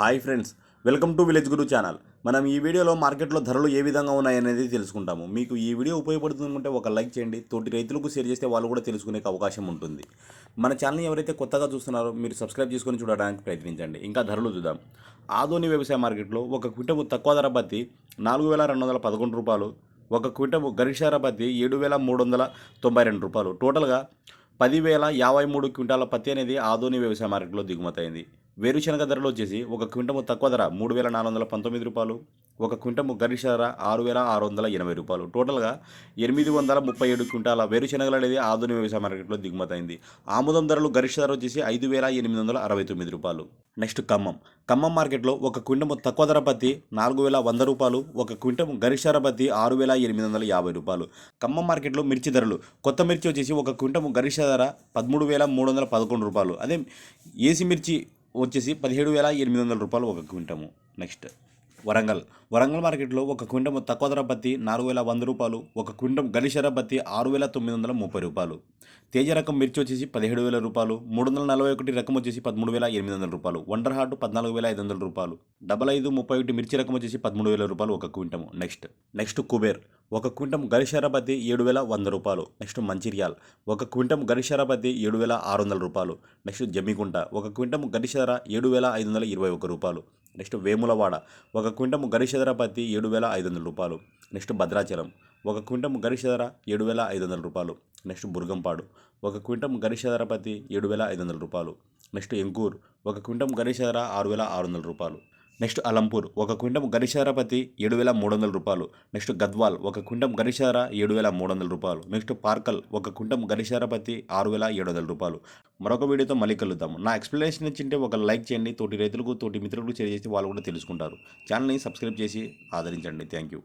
Hi friends welcome to village Guru channel. మనం ఈ వీడియోలో మార్కెట్లో ధరలు ఏ విధంగా ఉన్నాయనేది తెలుసుకుంటాము. మీకు ఈ వీడియో ఉపయోగపడుతుందంటే ఒక లైక్ చేయండి తోటి రైతులకు షేర్ చేస్తే వాళ్ళు కూడా తెలుసుకునే అవకాశం ఉంటుంది. మన ఛానల్ని ఎవరైతే కొత్తగా చూస్తున్నారో మీరు సబ్స్క్రైబ్ చేసుకొని చూడడానికి ప్రయత్నించండి. ఇంకా ధరలు చూద్దాం. ఆదోని వ్యవసాయ మార్కెట్లో ఒక క్వింటము తక్కువ ధర పత్తి నాలుగు వేల రెండు వందల పదకొండు రూపాయలు ఒక క్వింటపు గరిష్టార పత్తి ఏడు వేల మూడు వందల తొంభై రెండు రూపాయలు. టోటల్గా పదివేల యాభై మూడు క్వింటాల పత్తి అనేది ఆదోని వ్యవసాయ మార్కెట్లో దిగుమతి అయింది. వేరుశనగ ధరలు వచ్చేసి ఒక క్వింటము తక్కువ ధర మూడు వేల నాలుగు వందల పంతొమ్మిది రూపాయలు ఒక క్వింటము గరిష్ట ధర ఆరు వేల ఆరు వందల ఎనభై రూపాయలు. టోటల్గా ఎనిమిది వందల ముప్పై ఏడు క్వింటాల వేరుశనగలు అనేది ఆధునిక వ్యవసాయ మార్కెట్లో దిగుమతి అయింది. ఆముదం ధరలు గరిష్ట ధర వచ్చేసి ఐదు వేల ఎనిమిది వందల అరవై తొమ్మిది రూపాయలు. నెక్స్ట్ ఖమ్మం. ఖమ్మం మార్కెట్లో ఒక క్వింటము తక్కువ ధర పత్తి నాలుగు వేల వంద రూపాయలు ఒక క్వింటము గరిష్ట ధర పత్తి ఆరు వేల ఎనిమిది వందల యాభై రూపాయలు. ఖమ్మం మార్కెట్లో మిర్చి ధరలు కొత్త మిర్చి వచ్చేసి ఒక క్వింటము గరిష్ట ధర పదమూడు వేల మూడు వందల పదకొండు రూపాయలు. అదే ఏసీ మిర్చి వచ్చేసి పదిహేడు వేల ఎనిమిది వందల రూపాయలు ఒక క్వింటము. నెక్స్ట్. వరంగల్. వరంగల్ మార్కెట్లో ఒక క్వింటం తక్కువ ధర పత్తి నాలుగు వేల వంద రూపాయలు ఒక క్వింటం గలిషర పత్తి ఆరు వేల తొమ్మిది వందల ముప్పై రూపాయలు. తేజ రకం మిర్చి వచ్చేసి పదిహేడు వేల రూపాయలు మూడు వందల నలభై ఒకటి రకం వచ్చేసి పదమూడు వేల ఎనిమిది వందల రూపాయలు వండర్ హార్ట్ పద్నాలుగు వేల ఐదు వందల రూపాయలు. డబల్ ఐదు ముప్పై ఒకటి మిర్చి రకం వచ్చేసి పదమూడు వేల రూపాయలు ఒక క్వింటం నెక్స్ట్ నెక్స్ట్ కుబేర్. ఒక క్వింటం గరిష్ట పత్తి ఏడు వేల వంద రూపాయలు. నెక్స్ట్ మంచిర్యాల్. ఒక క్వింటం గరిష్ట పత్తి ఏడు వేల ఆరు వందల రూపాయలు. నెక్స్ట్ జమ్మికుంట. ఒక క్వింటం గరిష్ట ధర ఏడు వేల ఐదు వందల ఇరవై ఒక రూపాయలు. నెక్స్ట్ వేములవాడ. ఒక క్వింటము గరిషధర పత్తి ఏడు వేల ఐదు వందల రూపాయలు. నెక్స్ట్ భద్రాచలం. ఒక క్వింటము గరిషధర ఏడు వేల ఐదు వందల రూపాయలు. నెక్స్ట్ బుర్గంపాడు. ఒక క్వింటం గరిషధర పత్తి ఏడు వేల ఐదు వందల రూపాయలు. నెక్స్ట్ ఎంకూర్. ఒక క్వింటం గరిషధర ఆరు వేల ఆరు వందల రూపాయలు. నెక్స్ట్ అలంపూర్ ఒక క్వింటం గరిష్ట ఏడు వేల మూడు వందల రూపాయలు. నెక్స్ట్ గద్వాల్ ఒక క్వింటం గరిశార ఏడు వేల మూడు వందల రూపాయలు. నెక్స్ట్ పార్కల్ ఒక క్వింటం గరిష్ట ఆరు వేల ఏడు వందల రూపాయలు. మరొక వీడియోతో మళ్ళీ కలుద్దాం. నా ఎక్స్ప్లెనేషన్ ఇచ్చింటే ఒక లైక్ చేయండి తోటి రైతులకు తోటి మిత్రులకు షేర్ చేసి వాళ్ళు కూడా తెలుసుకుంటారు. ఛానల్ని సబ్స్క్రైబ్ చేసి ఆదరించండి. Thank you.